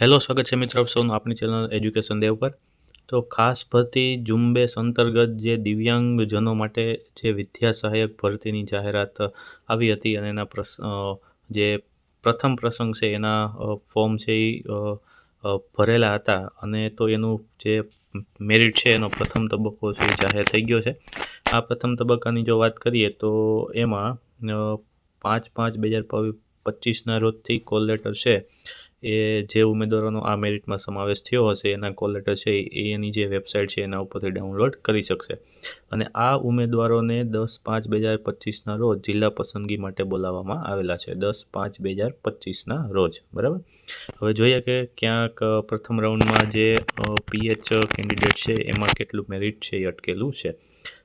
Hello, સ્વાગત છે મિત્રો આપ સૌનું આપણી ચેનલ એજ્યુકેશન દેવ પર. તો ખાસ ભરતી ઝુંબેશ અંતર્ગત જે દિવ્યાંગજનો માટે જે વિદ્યા સહાયક ભરતીની જાહેરાત આવી હતી અને એના પ્રસ જે પ્રથમ પ્રસંગ છે એના ફોર્મ છે એ ભરેલા હતા અને તો એનું જે મેરિટ છે એનો પ્રથમ તબક્કો છે જાહેર થઈ ગયો છે. આ પ્રથમ તબક્કાની જો વાત કરીએ તો એમાં પાંચ પાંચ બે હજાર પચીસના રોજથી કોલ લેટર છે. એ જે ઉમેદવારોનો આ મેરિટમાં સમાવેશ થયો હશે, એના કોલ લેટર છે, એ એની જે વેબસાઇટ છે, એના ઉપરથી ડાઉનલોડ કરી શકશે. અને આ ઉમેદવારોને દસ પાંચ બે હજાર પચીસના રોજ જિલ્લા પસંદગી માટે બોલાવવામાં આવેલા છે. દસ પાંચ બે હજાર પચીસના રોજ. બરાબર? હવે જોઈએ કે ક્યાંક પ્રથમ રાઉન્ડમાં જે પીએચ કેન્ડિડેટ છે, એમાં કેટલું મેરિટ છે, એ અટકેલું છે.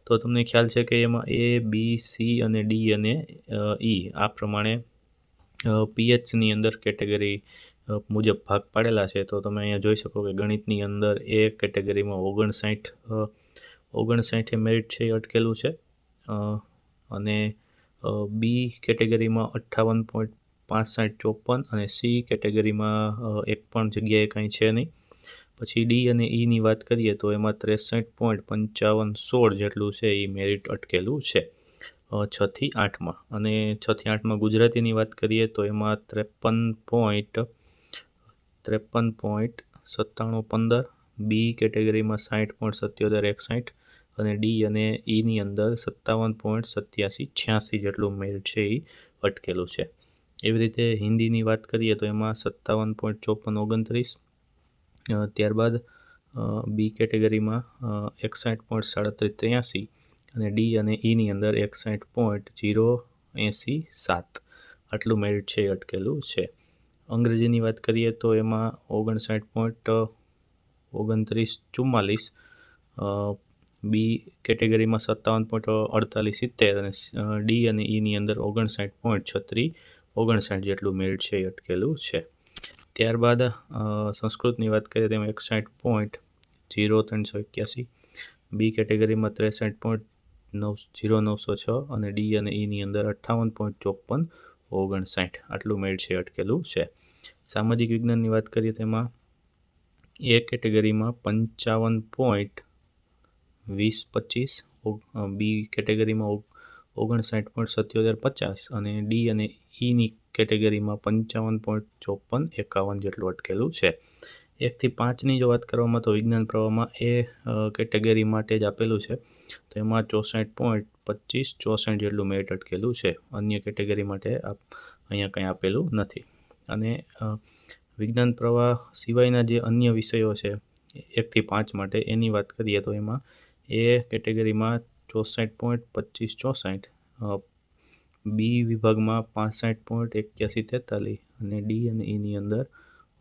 તો તમને ખ્યાલ છે કે એમાં એ, બી, સી અને ડી અને ઈ, આ પ્રમાણે પીએચની અંદર કેટેગરી મુજબ ભાગ પાડેલા છે, તો તમે અહીંયા જોઈ શકો કે ગણિતની અંદર એ કેટેગરીમાં ઓગણસાઠ ઓગણસાઠે મેરિટ છે એ અટકેલું છે. અને બી કેટેગરીમાં અઠ્ઠાવન પોઈન્ટ પાંસઠ ચોપન અને સી કેટેગરીમાં એક પણ જગ્યાએ કાંઈ છે નહીં. પછી ડી અને ઈની વાત કરીએ તો એમાં ત્રેસઠ પોઈન્ટ પંચાવન સોળ જેટલું છે એ મેરિટ અટકેલું છે છથી આઠમાં. અને છથી આઠમાં ગુજરાતીની વાત કરીએ તો એમાં ત્રેપન પોઈન્ટ ત્રેપન પોઈન્ટ સત્તાણું પંદર બી કેટેગરીમાં સાઠ પોઈન્ટ સત્યોતેર એકસાઠ અને ડી અને ઈની અંદર સત્તાવન પોઈન્ટ સત્યાસી છ્યાસી જેટલું મેળ છે એ અટકેલું છે. એવી રીતે હિન્દીની વાત કરીએ તો એમાં સત્તાવન પોઈન્ટ ચોપન ઓગણત્રીસ ત્યારબાદ બી કેટેગરીમાં એકસાઠ પોઈન્ટ સાડત્રીસ ત્ર્યાસી અને ડી અને ઈની અંદર એકસાઠ પોઈન્ટ જીરો એંસી સાત આટલું મેરિટ છે એ અટકેલું છે. અંગ્રેજીની વાત કરીએ તો એમાં ઓગણસાઠ પોઈન્ટ ઓગણત્રીસ ચુમ્માલીસ બી કેટેગરીમાં સત્તાવન પોઈન્ટ અડતાલીસ, સિત્તેર અને ડી અને ઈની અંદર ઓગણસાઠ પોઈન્ટ છત્રી ઓગણસાઠ જેટલું મેરિટ છે એ અટકેલું છે. ત્યારબાદ સંસ્કૃતની વાત કરીએ તેમાં એકસાઠ પોઈન્ટ જીરો ત્રણસો એક્યાસી, બી કેટેગરીમાં ત્રેસઠ પોઈન્ટ નવ, જીરો નવસો છ અને ડી અને ઈની અંદર અઠ્ઠાવન પોઈન્ટ ચોપન ઓગણસાઠ. આટલું મેળ છે, અટકેલું છે. સામાજિક વિજ્ઞાનની વાત કરીએ તેમાં એ કેટેગરીમાં પંચાવન પોઈન્ટ વીસ પચીસ બી કેટેગરીમાં ઓગણસાઠ પોઈન્ટ સત્યોતેર પચાસ અને ડી અને ઈની કેટેગરીમાં પંચાવન પોઈન્ટ ચોપન એકાવન જેટલું અટકેલું છે. એકથી પાંચની જો વાત કરવામાં તો વિજ્ઞાન પ્રવાહમાં એ કેટેગરી માટે જ આપેલું છે. તો એમાં ચોસઠ પોઈન્ટ પચીસ ચોસઠ જેટલું મેરિટ અટકેલું છે. અન્ય કેટેગરી માટે અહીંયા કંઈ આપેલું નથી. અને વિજ્ઞાન પ્રવાહ સિવાયના જે અન્ય વિષયો છે, એકથી પાંચ માટે એની વાત કરીએ તો એમાં એ કેટેગરીમાં ચોસઠ પોઈન્ટ પચીસ ચોસઠ બી વિભાગમાં પાસઠ પોઈન્ટ એક્યાસી તેતાલીસ અને ડી અને ઈની અંદર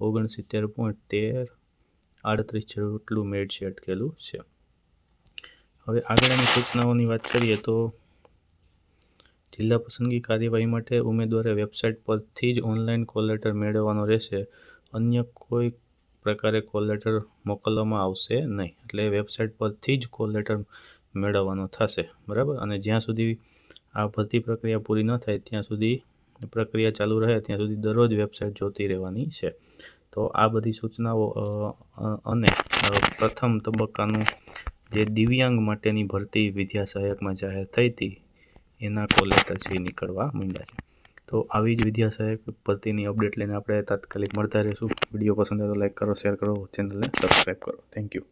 ઓગણસિત્તેર પોઈન્ટ તેર આડત્રીસ જેટલું મેળ છે અટકેલું છે. હવે આગળની સૂચનાઓની વાત કરીએ તો જિલ્લા પસંદગી કાર્યવાહી માટે ઉમેદવારે વેબસાઇટ પરથી જ ઓનલાઈન કોલ લેટર મેળવવાનો રહેશે. અન્ય કોઈ પ્રકારે કોલ લેટર મોકલવામાં આવશે નહીં. એટલે વેબસાઇટ પરથી જ કોલ લેટર મેળવવાનો થશે. બરાબર? અને જ્યાં સુધી આ ભરતી પ્રક્રિયા પૂરી ન થાય, ત્યાં સુધી પ્રક્રિયા ચાલુ રહે ત્યાં સુધી દરરોજ વેબસાઇટ જોતી રહેવાની છે. તો આ બધી સૂચનાઓ અને પ્રથમ તબક્કાનું જે દિવ્યાંગ માટેની ભરતી વિદ્યા સહાયકમાં જાહેર થઈ હતી, એના કોલ લેટર નીકળવા માંડ્યા છે. તો આવી જ વિદ્યા સહાયક ભરતીની અપડેટ લઈને આપણે તાત્કાલિક મળતા રહીશું. વીડિયો પસંદ આવે તો લાઈક કરો, શેર કરો, ચેનલને સબસ્ક્રાઈબ કરો. Thank you.